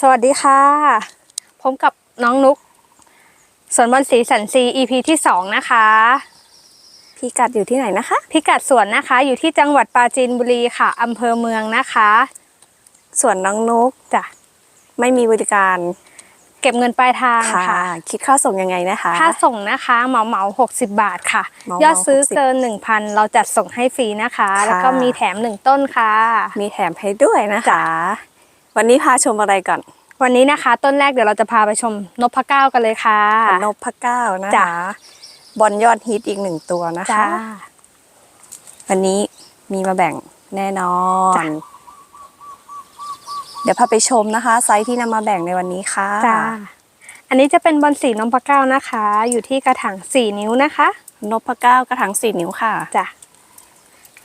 สวัสดีค่ะพบกับน้องนุกสวนบอลสีสันซี EP ที่2นะคะ พี่กัดอยู่ที่ไหนนะคะ พิกัดสวนนะคะ อยู่ที่จังหวัดปราจีนบุรีค่ะอำเภอเมืองนะคะ ส่วนน้องนุกจ้ะไม่มีบริการเก็บเงินปลายทางค่ะ ค่ะ คิดค่าส่งยังไงนะคะ ค่าส่งนะคะเหมาเหมา60บาทค่ะ เหมาๆยอดซื้อ60เกิน1,000เราจัดส่งให้ฟรีนะคะ ค่ะ แล้วก็มีแถม1ต้นค่ะ มีแถมให้ด้วยนะคะ วันนี้พาชมอะไรก่อนวันนี้นะคะ ต้นแรกเดี๋ยวเราจะพาไปชมนพเก้ากันเลยค่ะ นพเก้านะจ้ะคะบอลยอดฮิตอีกหนึ่งตัวนะจ้าคะ วันนี้มีมาแบ่งแน่นอจ้ะนเดี๋ยวพาไปชมนะคะ ไซส์ที่นำมาแบ่งในวันนี้ค่ะจ้าอันนี้จะเป็นบอลสีนพเก้านะคะ อยู่ที่กระถาง4นิ้วนะคะ นพเก้ากระถางสี่นิ้วค่ะจ้ะ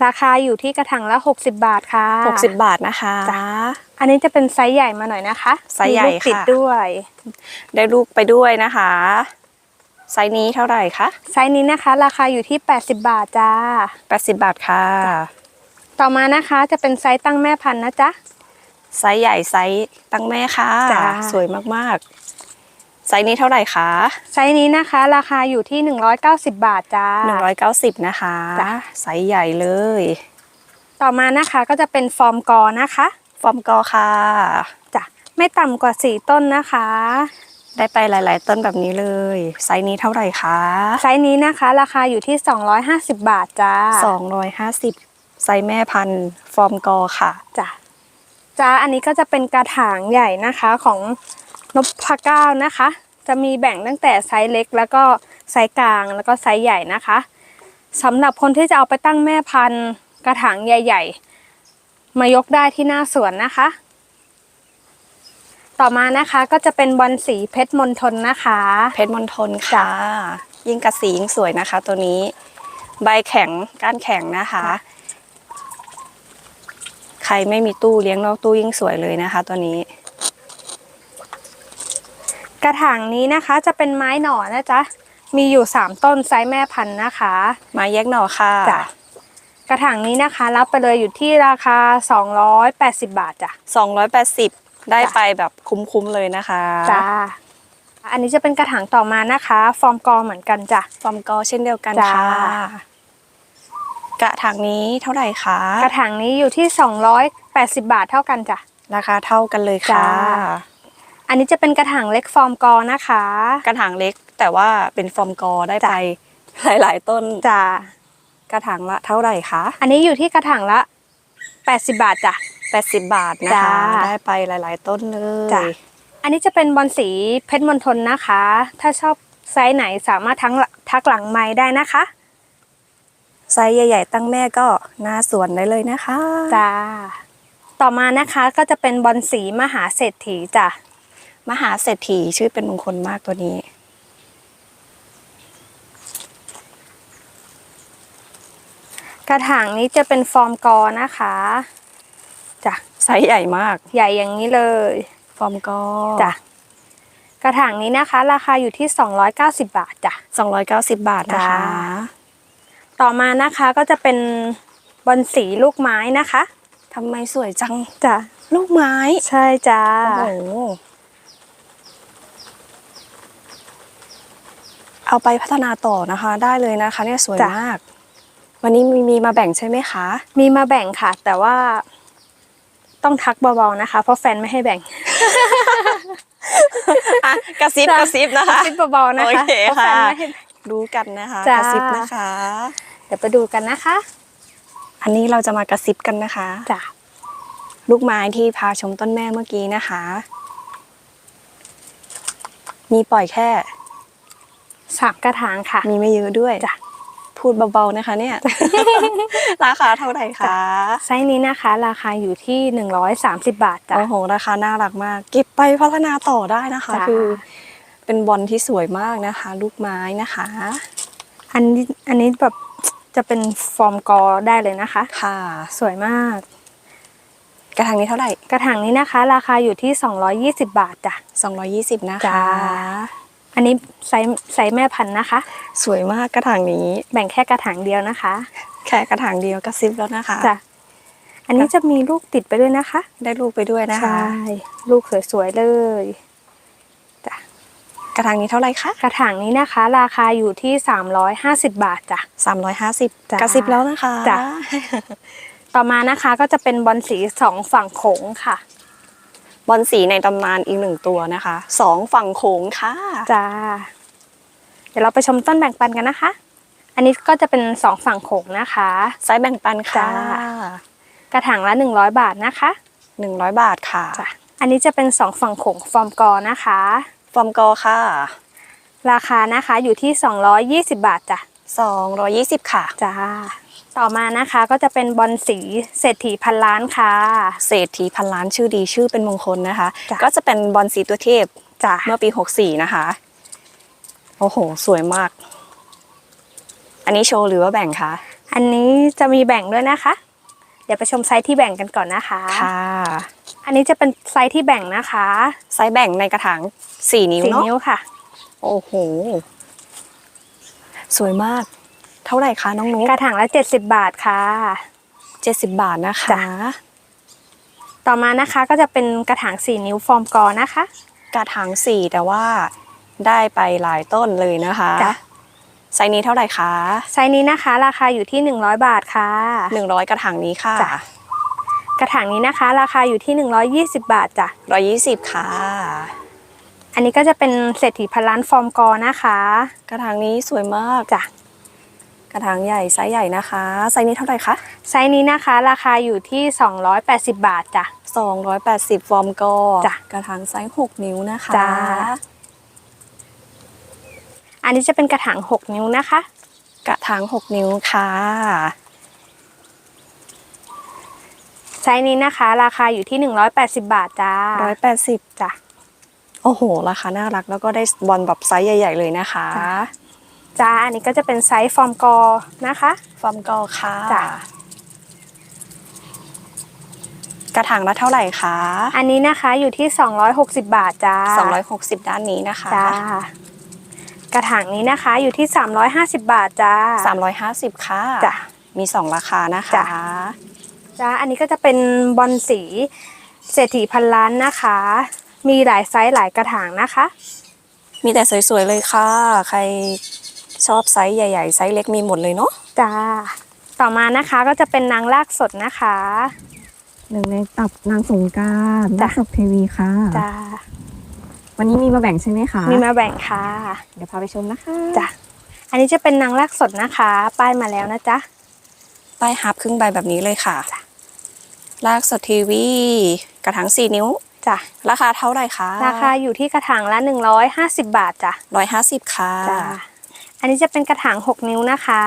ราคาอยู่ที่กระถางละ 60 บาทค่ะหกสิบบาทนะคะจ้ะอันนี้จะเป็นไซส์ใหญ่มาหน่อยนะคะไซส์ใหญ่มีลูกติดค่ะ ด้วย ได้ลูกไปด้วยนะคะ ไซส์นี้เท่าไหร่คะไซส์นี้นะคะ ราคาอยู่ที่ 80 บาทจ้า 80 บาทค่ะ ต่อมานะคะจะเป็นไซส์ตั้งแม่พันธุ์นะจ๊ะ ไซส์ใหญ่ไซส์ตั้งแม่ค่ะ จ้ะสวยมากๆ ไซส์นี้เท่าไหร่คะไซส์นี้นะคะ ราคาอยู่ที่ 190 บาทจ้า190 นะคะจ้ะไซส์ใหญ่เลย ต่อมานะคะก็จะเป็นฟอร์มกอนะคะ ฟอร์มกอค่ะจ้ะไม่ต่ำกว่า 4 ต้นนะคะ ได้ไปหลาย ๆ ต้นแบบนี้เลย ไซส์นี้เท่าไหร่คะไซส์นี้นะคะ ราคาอยู่ที่ 250 บาทจ้า250 ไซส์แม่พันธุ์ฟอร์มกอค่ะจ้ะจ้าอันนี้ก็จะเป็นกระถางใหญ่นะคะของ นพเก้านะคะ จะมีแบ่งตั้งแต่ไซส์เล็ก แล้วก็ไซส์กลางแล้วก็ไซส์ใหญ่นะคะสำหรับคนที่จะเอาไปตั้งแม่พันธุ์กระถางใหญ่ ๆ มายกได้ที่หน้าสวนนะคะ ต่อมานะคะก็จะเป็นบอลสีเพชรมณฑลนะคะ เพชรมณฑลค่ะ ยิ่งกระสียิ่งสวยนะคะ ตัวนี้ ใบแข็งก้านแข็งนะคะ ใครไม่มีตู้เลี้ยงนอกตู้ยิ่งสวยเลยนะคะ ตัวนี้ กระถางนี้นะคะจะเป็นไม้หน่อนะจ๊ะ มีอยู่3ต้นไซส์แม่พันธุ์นะคะมาแยกหน่อค่ะจ้ะกระถางนี้นะคะรับไปเลยอยู่ที่ราคา 280 บาทจ้ะ280 ได้ไปแบบคุ้มๆเลยนะคะจ้าอันนี้จะเป็นกระถางต่อมานะคะ ฟอร์มกอเหมือนกันจ้ะฟอร์มกอเช่นเดียวกันจ้าค่ะกระถางนี้เท่าไหร่คะกระถางนี้อยู่ที่ 280 บาทเท่ากันจ้ะราคาเท่ากันเลยค่ะจ้า อันนี้จะเป็นกระถางเล็กฟอร์มกอนะคะ กระถางเล็กแต่ว่าเป็นฟอร์มกอได้ไปหลาย ๆ ต้นจ้ากระถางละเท่าไหร่คะอันนี้อยู่ที่กระถางละ 80 บาทจ้ะ80 บาทนะจ้าคะ ได้ไปหลาย ๆ ต้นเลจ้ะยอันนี้จะเป็นบอลสีเพชรมณฑลนะคะ ถ้าชอบไซส์ไหนสามารถทั้งทักหลังไม้ได้นะคะไซส์ใหญ่ ๆ ตั้งแม่ก็หน้าสวนได้เลยนะคะ จ้า ต่อมานะคะก็จะเป็นบอลสีมหาเศรษฐีจ้ะ มหาเศรษฐีชื่อเป็นมงคลมากตัวนี้ กระถางนี้จะเป็นฟอร์มกอนะคะจ้ะไซส์ใหญ่มาก ใหญ่อย่างนี้เลย ฟอร์มกอจ้ะกระถางนี้นะคะ ราคาอยู่ที่ 290 บาทจ้ะ290 บาทนะคะจ้าต่อมานะคะก็จะเป็นบอลสีลูกไม้นะคะทำไมสวยจังจ้ะลูกไม้ ใช่จ้าโอ้โห เอาไปพัฒนาต่อนะคะ ได้เลยนะคะ เนี่ยสวยจ้ะมาก วันนี้มีมีมาแบ่งใช่ไหมคะ มีมาแบ่งค่ะ แต่ว่าต้องทักเบาๆนะคะ เพราะแฟนไม่ให้แบ่งอะกระซิบจ้ะกระซิบนะคะคิดเบาๆนะคะโอเคเพราะแฟนค่ะ ไม่ให้แบ่งรู้กันนะคะจ้ะกระซิบนะคะ เดี๋ยวไปดูกันนะคะอันนี้เราจะมากระซิบกันนะคะ จ้ะลูกไม้ที่พาชมต้นแม่เมื่อกี้นะคะ มีปล่อยแค่ สามกระถางค่ะ มีไม่เยอะด้วยจ้ะพูดเบาๆนะคะเนี่ย ราคาเท่าไหร่คะไซส์นี้นะคะ ราคาอยู่ที่ 130 บาทจ้ะโอ้โห ราคาน่ารักมาก เก็บไปพัฒนาต่อได้นะคะจ้ะคือเป็นบอลที่สวยมากนะคะ ลูกไม้นะคะ อันนี้อันนี้แบบจะเป็นฟอร์มกอได้เลยนะคะ ค่ะ สวยมาก กระถางนี้เท่าไหร่ กระถางนี้นะคะ ราคาอยู่ที่ 220 บาทจ้ะ220 นะจ้าคะ อันนี้ไซส์ไซส์แม่พันธุ์นะคะ สวยมากกระถางนี้ แบ่งแค่กระถางเดียวนะคะ แค่กระถางเดียวกระซิบแล้วนะคะจ้ะอันนี้จะมีลูกติดไปด้วยนะคะ ได้ลูกไปด้วยนะคะใช่ลูกสวยๆเลยจ้ะกระถางนี้เท่าไหร่คะกระถางนี้นะคะ ราคาอยู่ที่350บาทจ้ะสามร้อยห้าสิบจ้ะกระซิบแล้วนะคะจ้ะต่อมานะคะก็จะเป็นบอลสีสองฝั่งโขงค่ะ บอลสีในตำนานอีกหนึ่งตัวนะคะสองฝั่งโขงค่ะจ้าเดี๋ยวเราไปชมต้นแบ่งปันกันนะคะ อันนี้ก็จะเป็นสองฝั่งโขงนะคะไซส์แบ่งปันค่ะจ้ากระถางละ100บาทนะคะหนึ่งร้อยบาทค่ะจ้ะอันนี้จะเป็นสองฝั่งโขงฟอร์มกอนะคะ ฟอร์มกอค่ะ ราคานะคะอยู่ที่220บาทจ้ะสองร้อยยี่สิบค่ะจ้า ต่อมานะคะก็จะเป็นบอลสีเศรษฐีพันล้านค่ะ เศรษฐีพันล้านชื่อดีชื่อเป็นมงคลนะคะ จ้ะ ก็จะเป็นบอลสีตัวเทพจ้าเมื่อปี 64 นะคะ โอ้โห สวยมาก อันนี้โชว์หรือว่าแบ่งคะอันนี้จะมีแบ่งด้วยนะคะ เดี๋ยวไปชมไซส์ที่แบ่งกันก่อนนะคะค่ะอันนี้จะเป็นไซส์ที่แบ่งนะคะไซส์แบ่งในกระถาง 4 นิ้วสี่เนาะนิ้วค่ะ โอ้โห สวยมาก เท่าไหร่คะน้องนุ๊กกระถางละ 70 บาทค่ะ70บาทนะคะ จ้ะ ต่อมานะคะก็จะเป็นกระถาง4นิ้วฟอร์มกอนะคะ กระถาง4แต่ว่าได้ไปหลายต้นเลยนะคะจ้ะ ไซส์นี้เท่าไหร่คะไซส์นี้นะคะ ราคาอยู่ที่ 100 บาทค่ะ100กระถางนี้ค่ะจ้ะ กระถางนี้นะคะ ราคาอยู่ที่ 120 บาทจ้ะ120ค่ะ อันนี้ก็จะเป็นเศรษฐีพันล้านฟอร์มกอนะคะ กระถางนี้สวยมากจ้ะ กระถางใหญ่ไซส์ใหญ่นะคะ ไซส์นี้เท่าไหร่คะ ไซส์นี้นะคะ ราคาอยู่ที่ 280 บาทจ้ะ 280 ฟอร์มกอจ้ะ กระถางไซส์ 6 นิ้วนะคะจ้ะ อันนี้จะเป็นกระถาง 6 นิ้วนะคะ กระถาง 6 นิ้วค่ะ ไซส์นี้นะคะ ราคาอยู่ที่ 180 บาทจ้า180 จ้ะ โอ้โห ราคาน่ารักแล้วก็ได้บอลแบบไซส์ใหญ่ ๆ เลยนะคะ จ้ะ จ้าอันนี้ก็จะเป็นไซส์ฟอร์มกอนะคะฟอร์มกอค่ะจ้ะกระถางละเท่าไหร่คะ อันนี้นะคะอยู่ที่ 260 บาทจ้า260 ด้านนี้นะคะจ้ากระถางนี้นะคะอยู่ที่ 350 บาทจ้า350 ค่ะจ้ะมี 2 ราคานะคะจ้ะจ้าอันนี้ก็จะเป็นบอลสีเศรษฐีพันล้านนะคะ มีหลายไซส์หลายกระถางนะคะ มีแต่สวยๆเลยค่ะ ใคร ชอบไซส์ใหญ่ ๆ ไซส์เล็กมีหมดเลยเนาะจ้าต่อมานะคะก็จะเป็นนางลากสดนะคะ หนึ่งในตับนางสงกรารจ้ะ นักศกเทวีค่ะ จ้าวันนี้มีมาแบ่งใช่ไหมคะมีมาแบ่งค่ะเดี๋ยวพาไปชมนะคะจ้ะอันนี้จะเป็นนางลากสดนะคะ ป้ายมาแล้วนะจ๊ะป้ายฮับครึ่งใบแบบนี้เลยค่ะ ลากสดทีวี กระถาง4นิ้ว จ้ะราคาเท่าไหร่คะราคาอยู่ที่กระถางละ 150 บาทจ้ะ150ค่ะ จ้ะ อันนี้จะเป็นกระถาง 6 นิ้วนะคะ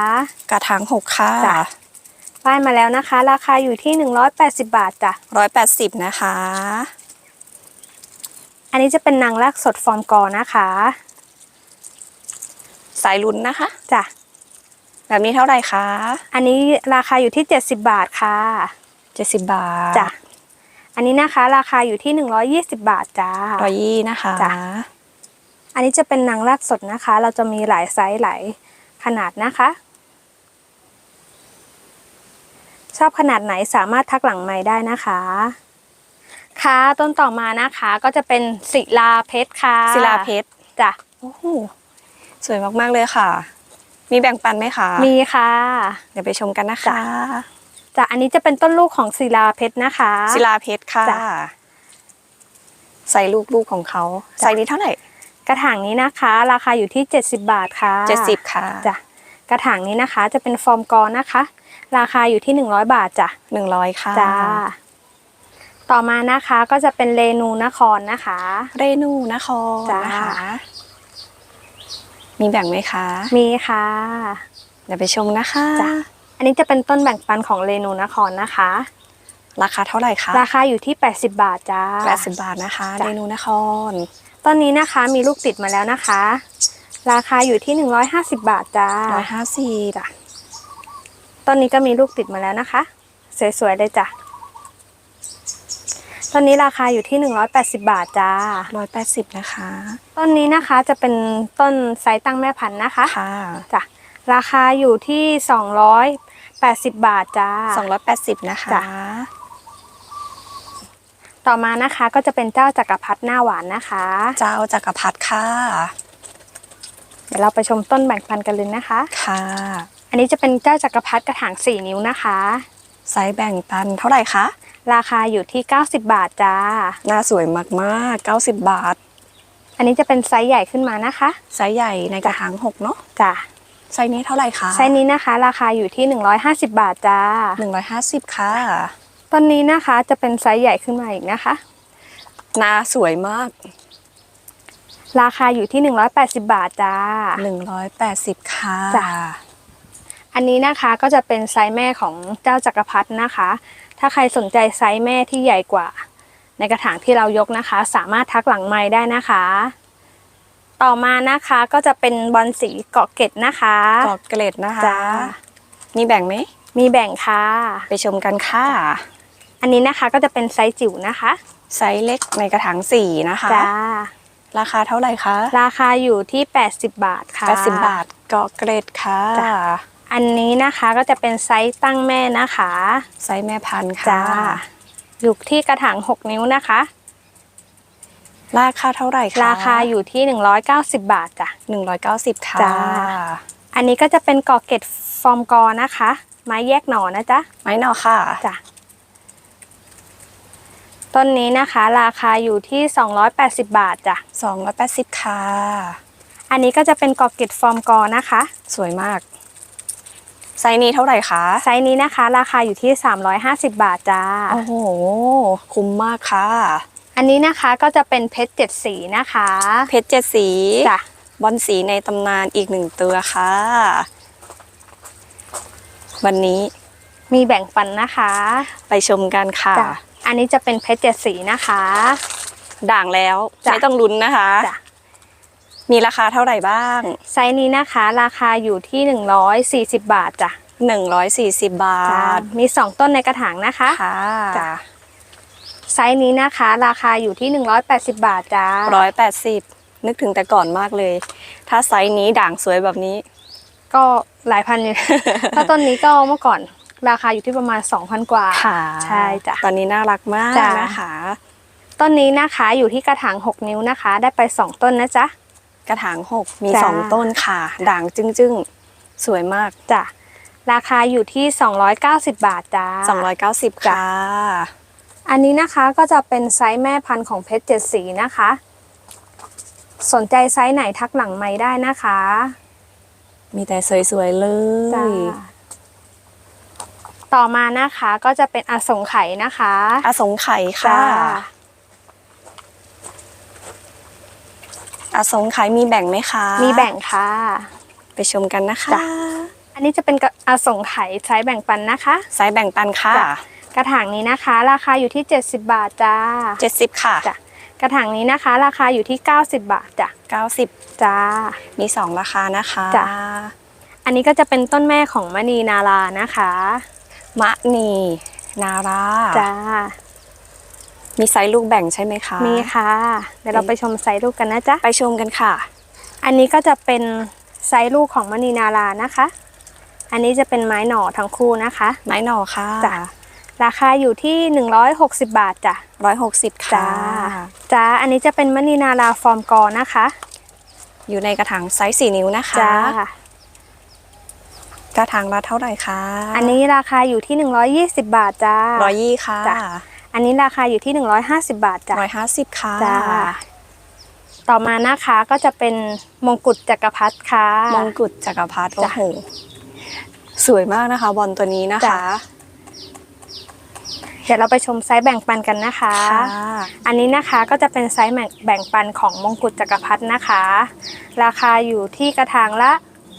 กระถาง6ค่ะจ้ะ ป้ายมาแล้วนะคะ ราคาอยู่ที่ 180 บาทจ้ะ180นะคะ อันนี้จะเป็นนางลากสดฟอร์มกอนะคะสายลุ้นนะคะ จ้ะ แบบนี้เท่าไหร่คะอันนี้ราคาอยู่ที่ 70 บาทค่ะ70บาทจ้ะ อันนี้นะคะราคาอยู่ที่ 120 บาทจ้า ร้อยยี่นะคะ จ้ะ อันนี้จะเป็นนางลากสดนะคะ เราจะมีหลายไซส์หลายขนาดนะคะ ชอบขนาดไหนสามารถทักหลังไม้ได้นะคะค่ะต้นต่อมานะคะก็จะเป็นศิลาเพชรค่ะศิลาเพชรจ้ะโอ้โหสวยมากๆเลยค่ะ มีแบ่งปันไหมคะมีค่ะ เดี๋ยวไปชมกันนะคะจ้ะจ้ะอันนี้จะเป็นต้นลูกของศิลาเพชรนะคะศิลาเพชรค่ะจ้ะใส่ลูกๆของเขาจ้ะใส่นี้เท่าไหร่ กระถางนี้นะคะ ราคาอยู่ที่ 70 บาทค่ะ70 ค่ะจ้ะกระถางนี้นะคะจะเป็นฟอร์มกอนะคะ ราคาอยู่ที่ 100 บาทจ้ะ100 ค่ะจ้าต่อมานะคะก็จะเป็นเรนูนครนะคะ เรนูนครจ้ะนะคะมีแบ่งไหมคะ มีค่ะเดี๋ยวไปชมนะคะจ้ะอันนี้จะเป็นต้นแบ่งปันของเรนูนครนะคะ ราคาเท่าไหร่คะราคาอยู่ที่ 80 บาทจ้า80 บาทนะคะจ้ะเรนูนคร ต้นนี้นะคะมีลูกติดมาแล้วนะคะ ราคาอยู่ที่150บาทจ้า150จ้ะต้นนี้ก็มีลูกติดมาแล้วนะคะ สวยๆเลยจ้ะต้นนี้ราคาอยู่ที่ 180 บาทจ้า 180 นะคะ ต้นนี้นะคะจะเป็นต้นไซส์ตั้งแม่พันธุ์นะคะ ค่ะ จ้ะ ราคาอยู่ที่ 280 บาทจ้า 280 นะคะจ้ะ ต่อมานะคะก็จะเป็นเจ้าจักรพรรดิหน้าหวานนะคะ เจ้าจักรพรรดิค่ะ เดี๋ยวเราไปชมต้นแบ่งปันกันเลยนะคะ ค่ะ อันนี้จะเป็นเจ้าจักรพรรดิกระถาง 4 นิ้วนะคะไซส์แบ่งปันเท่าไหร่คะ ราคาอยู่ที่ 90 บาทจ้า หน้าสวยมากๆ 90 บาท อันนี้จะเป็นไซส์ใหญ่ขึ้นมานะคะ ไซส์ใหญ่ในกระถาง6เนาะ จ้ะไซส์นี้เท่าไหร่คะ ไซส์นี้นะคะ ราคาอยู่ที่ 150 บาทจ้า 150 ค่ะ ต้นนี้นะคะจะเป็นไซส์ใหญ่ขึ้นมาอีกนะคะหน้าสวยมาก ราคาอยู่ที่ 180 บาทจ้า 180 ค่ะจ้ะอันนี้นะคะก็จะเป็นไซส์แม่ของเจ้าจักรพรรดินะคะ ถ้าใครสนใจไซส์แม่ที่ใหญ่กว่า ในกระถางที่เรายกนะคะ สามารถทักหลังไม้ได้นะคะ ต่อมานะคะก็จะเป็นบอลสีเกาะเกร็ดนะคะกรอบเกล็ดนะคะจ้ามีแบ่งไหมมีแบ่งค่ะ ไปชมกันค่ะ อันนี้นะคะก็จะเป็นไซส์จิ๋วนะคะ ไซส์เล็กในกระถาง4นะคะ จ้า ราคาเท่าไหร่คะราคาอยู่ที่ 80 บาทค่ะ80บาทเกาะเกล็ดค่ะ จ้ะ อันนี้นะคะก็จะเป็นไซส์ตั้งแม่นะคะ ไซส์แม่พันธุ์ค่ะจ้า อยู่ที่กระถาง 6 นิ้วนะคะ ราคาเท่าไหร่คะราคาอยู่ที่ 190 บาทจ้ะ190ค่ะจ้า อันนี้ก็จะเป็นกอเกตฟอร์มกอนะคะ ไม้แยกหน่อนะจ๊ะ ไม้หนอค่ะ จ้ะ ต้นนี้นะคะราคาอยู่ที่ 280 บาทจ้ะ280ค่ะ อันนี้ก็จะเป็นกอเกตฟอร์มกอนะคะ สวยมาก ไซส์นี้เท่าไหร่คะ ไซส์นี้นะคะ ราคาอยู่ที่ 350 บาทจ้า โอ้โห คุ้มมากค่ะ อันนี้นะคะก็จะเป็นเพชรเจ็ดสีนะคะ เพชรเจ็ดสีจ้ะบอลสีในตำนานอีกหนึ่งตัวค่ะ วันนี้มีแบ่งปันนะคะ ไปชมกันค่ะจ้ะ อันนี้จะเป็นเพชรเจ็ดสีนะคะ ด่างแล้วจ้ะไม่ต้องลุ้นนะคะจ้ะมีราคาเท่าไหร่บ้าง ไซส์นี้นะคะ ราคาอยู่ที่ 140 บาทจ้ะ140 บาจ้ะทมี 2 ต้นในกระถางนะคะค่ะจ้ะไซส์นี้นะคะ ราคาอยู่ที่ 180 บาทจ้าร้อยแปดสิบนึกถึงแต่ก่อนมากเลย ถ้าไซส์นี้ด่างสวยแบบนี้ ก็หลายพันอยู่ถ้าต้นนี้ก็เมื่อก่อน ราคาอยู่ที่ประมาณ 2,000 กว่าใช่จ้ะตอนนี้น่ารักมากจ้ะนะคะต้นนี้นะคะอยู่ที่กระถาง 6 นิ้วนะคะ ได้ไป 2 ต้นนะจ๊ะกระถางหกมีจ้ะสองต้นค่ะ ด่างจึ้งๆ สวยมากจ้ะราคาอยู่ที่ 290 บาทจ้า290จ้ะค่ะอันนี้นะคะก็จะเป็นไซส์แม่พันธุ์ของเพชรเจ็ดสีนะคะ สนใจไซส์ไหนทักหลังไม้ได้นะคะ มีแต่สวยๆเลจ้าย ต่อมานะคะก็จะเป็นอสงไขยนะคะอสงไขยจ้าค่ะ อสงไขยมีแบ่งไหมคะ มีแบ่งค่ะ ไปชมกันนะคะจ้ะอันนี้จะเป็นกระอสงไขยไซส์แบ่งปันนะคะไซส์แบ่งปันค่ะจ้ะกระถางนี้นะคะ ราคาอยู่ที่ 70 บาทจ้า70 ค่ะจ้ะกระถางนี้นะคะ ราคาอยู่ที่ 90 บาทจ้ะ90จ้ามี2ราคานะคะจ้ะอันนี้ก็จะเป็นต้นแม่ของมณีนารานะคะ มะนีนาราจ้า มีไซส์ลูกแบ่งใช่ไหมคะมีค่ะ เดี๋ยวเราไปชมไซส์ลูกกันนะจ๊ะ ไปชมกันค่ะ อันนี้ก็จะเป็นไซส์ลูกของมณีนารานะคะ อันนี้จะเป็นไม้หน่อทั้งคู่นะคะ ไม้หน่อค่ะจ้ะราคาอยู่ที่ 160 บาทจ้ะ160จ้าค่ะจ้าอันนี้จะเป็นมณีนาราฟอร์มกอนะคะ อยู่ในกระถางไซส์4นิ้วนะคะจ้า กระถางละเท่าไหร่คะ อันนี้ราคาอยู่ที่ 120 บาทจ้าร้อยยี่ค่ะจ้ะอันนี้ราคาอยู่ที่ 150 บาทจ้ะร้อยห้าสิบค่ะจ้าต่อมานะคะก็จะเป็นมงกุฎจักรพรรดิค่ะ มงกุฎจักรพรรดิโอ้จ้ะโหสวยมากนะคะ บอลตัวนี้นะจ้ะคะ เดี๋ยวเราไปชมไซส์แบ่งปันกันนะคะค่ะอันนี้นะคะก็จะเป็นไซส์แบ่งแบ่งปันของมงกุฎจักรพรรดินะคะ ราคาอยู่ที่กระถางละ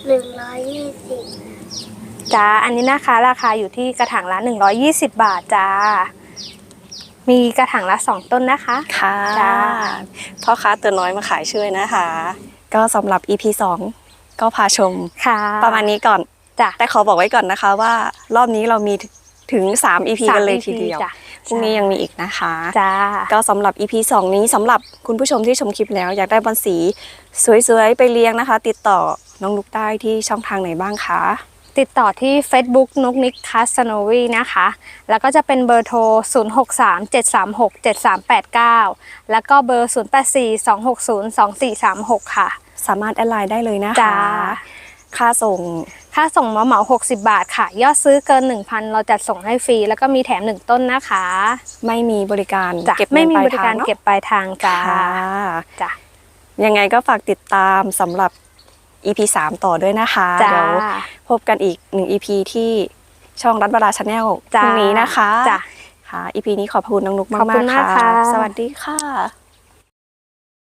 หนึ่งร้อยยี่สิบ จ้า อันนี้นะคะราคาอยู่ที่กระถางละ 120 บาทจ้า มีกระถางละ 2 ต้นนะคะค่ะจ้าพ่อค้าตัวน้อยมาขายช่วยนะคะ ก็สำหรับ EP 2 ก็พาชมค่ะ ประมาณนี้ก่อนจ้ะแต่ขอบอกไว้ก่อนนะคะว่ารอบนี้เรามีถึง 3 EP กันเลยสามทีเดียวจ้ะพรุ่งนี้ยังมีอีกนะคะจ้าก็สำหรับ EP 2 นี้สำหรับคุณผู้ชมที่ชมคลิปแล้ว อยากได้บอลสีสวยๆ ไปเลี้ยงนะคะ ติดต่อน้องนุกได้ที่ช่องทางไหนบ้างคะ ติดต่อที่ Facebook นุกนิกคัสโนวีนะคะ แล้วก็จะเป็นเบอร์โทร 0637367389 แล้วก็เบอร์ 0842602436 ค่ะ สามารถแอดไลน์ได้เลยนะคะจ้าค่าส่ง ค่าส่งเหมาเหมา 60 บาทค่ะ ยอดซื้อเกิน 1,000 เราจัดส่งให้ฟรี แล้วก็มีแถม 1 ต้นนะคะ ไม่มีบริการจ้ะเก็บเงินไม่มีปลยบริการทงนอะเก็บปลายทางจ้าค่ะจ้ะยังไงก็ฝากติดตามสำหรับ EP 3 ต่อด้วยนะคะจ้าเดี๋ยวพบกันอีกหนึ่ง EP ที่ช่องรัฐบาลาชาแนลพจ้ารุ่งนี้นะคะจ้ะค่ะ EP นี้ขอบคุณน้องนุกมากขอบคุณๆมากค่ะค่ะ สวัสดีค่ะ